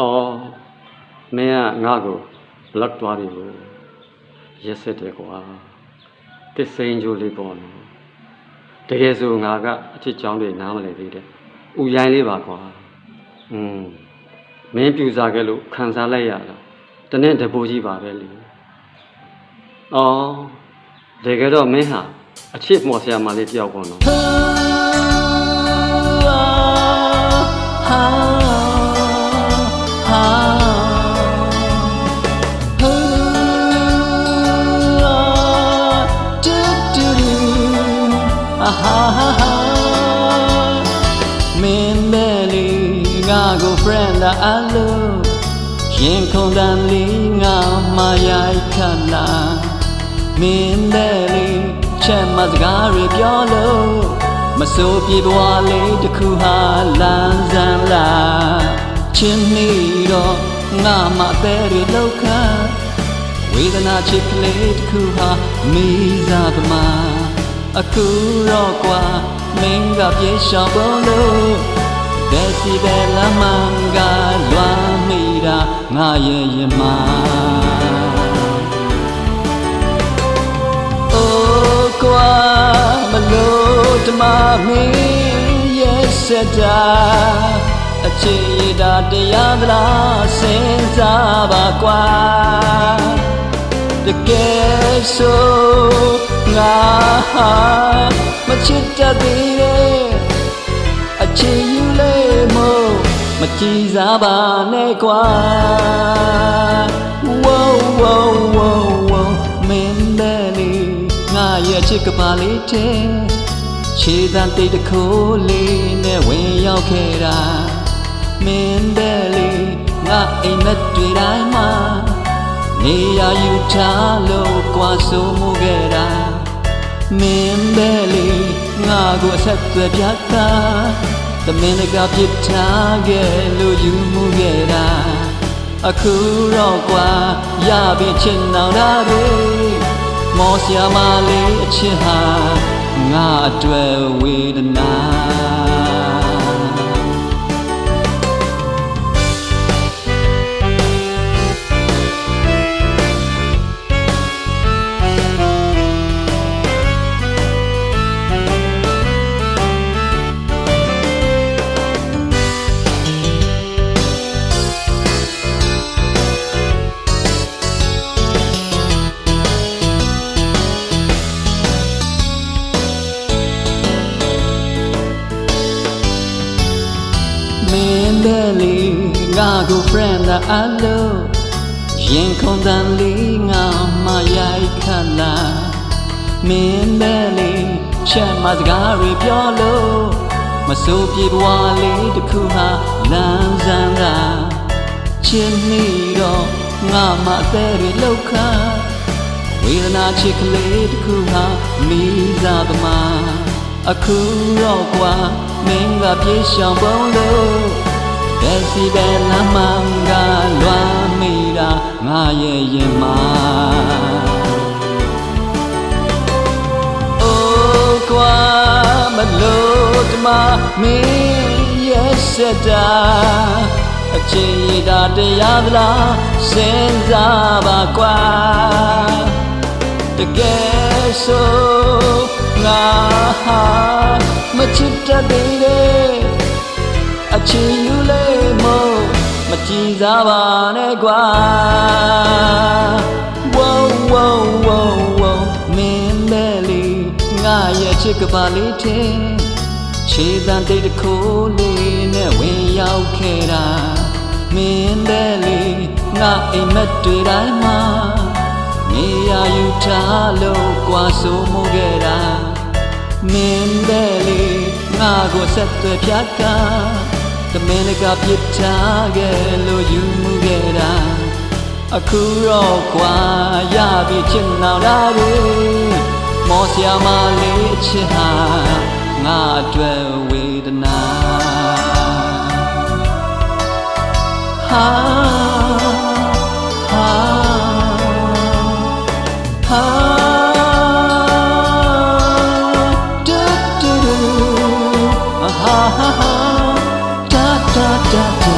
အော်မင်းကငါ့ကိုဘလက်သွားပြီလို့ရက်ဆက်တယ်ကွာတစ်စိန်ကြိုးလေးပေါ့နော်တကယ်ဆိုငါကအချစ်ချောင်းတွေနားမလည်သေးတယ်ဥရိုင်းလေးပါကွာอืมမင်းပြူစားခဲ့လို့ခံစားလိုက်ရတာတနေ့တပူကြီးပါပဲလေအော်တကယ်တော့မင်းဟာအချစ်မော်ဆရာမလေးတယောက်ပေါ့နော်မ friend လာအလို့ရင်ခုန်တန်လေးငါမရိုက်ခလာမင်းနဲ့လေးချက်မစကားတွေပြောလို့မစိုးပြေဘွားလေးတစ်ခုဟာလမ်းစမ်းလာချင်းနေတော့ငါမအသေးတွေလောက်ခါဝေဒနာချစ်ကလေးတစ်ခုဟာမိစားသမားအခုတော့ကွာမင်းကပြေရှောင်ဖို့လို့ ဒက်စီဘယ်လမ်းမကလွမ်းမိတာငါရဲ့ရင်မှာအိုးကွာမလို့တမမင်းရဲ့စတာအချစ်ရတာတရားသလားစဉ်းစားပါကွာတကယ်ဆိုငါဟာမချစ်တတ်သေးတယ် မကြည်စားပါနဲ့ကွာ Wow wow wow wow မင်းတဲ့လေးငါရဲ့ချစ်ကပါလေးတဲ့ခြေတန်းတိတ်တခိုးလေးနဲ့ဝင်ရောက်ခဲ့တာမင်းတဲ့လေးငါအိမ်မက်တွေတိုင်းမှာနေရယူထားလို့ကွာဆိုမှုခဲ့တာမင်းတဲ့လေးငါကိုအဆက်အသွယ်ပြတာ တမင်တကာပြစ်ထားခဲ့လို့ယူမှုခဲ့တာအခုတော့ကွာရပြီချင်တော်တာတွေမော်စရာမလေးအချစ်ဟာငါအတွက်ဝေဒနာ ငါကို friend သာအလို့ရင်ခုန်တန်လေးငါမရိုက်ခလာမင်းတဲ့လေးချက်မစကားတွေပြောလို့မစိုးပြေဘွားလေးတစ်ခုဟာလမ်းစမ်းတာချင်းနေတော့ငါမအသေးတွေလောက်ခါဝေဒနာချစ်ကလေးတစ်ခုဟာမိစားသမားအခုတော့ကွာမင်းကပြေရှောင်ပုံလို့ ဘယ်စီဘယ်လမ်းမှကလွမ်းမိတာငါရဲ့ရင်မှာအိုးကွာမလို့တမမင်းရဲ့စတာအချင်းရတာတရားသလားစဉ်းစားပါကွာတကယ်ဆိုငါဟာမချစ်တတ်သေးတယ် အချင်းယူလေးမို့မကြည်စားပါနဲ့ကွာ Wow wow wow wow မင်းနဲ့လေးငါရဲ့ချစ်ကပါလေးတဲ့ခြေတန်းတိတ်တခိုးလေးနဲ့ဝင်ရောက်ခဲ့တာမင်းနဲ့လေးငါအိမ်မက်တွေတိုင်းမှာနေရယူထားလို့ကွာဆိုမှုခဲ့တာမင်းနဲ့လေးငါကိုဆက်သွယ်ဖြတ်က တမင်းကပြစ်ထားခဲ့လို့ယူမှုခဲ့တာအခုတော့ကွာရပြီချင်နာတာတွေမောဆရာမလေးအချစ်ဟာငါအတွက်ဝေဒနာဟာဟာဟာ dark.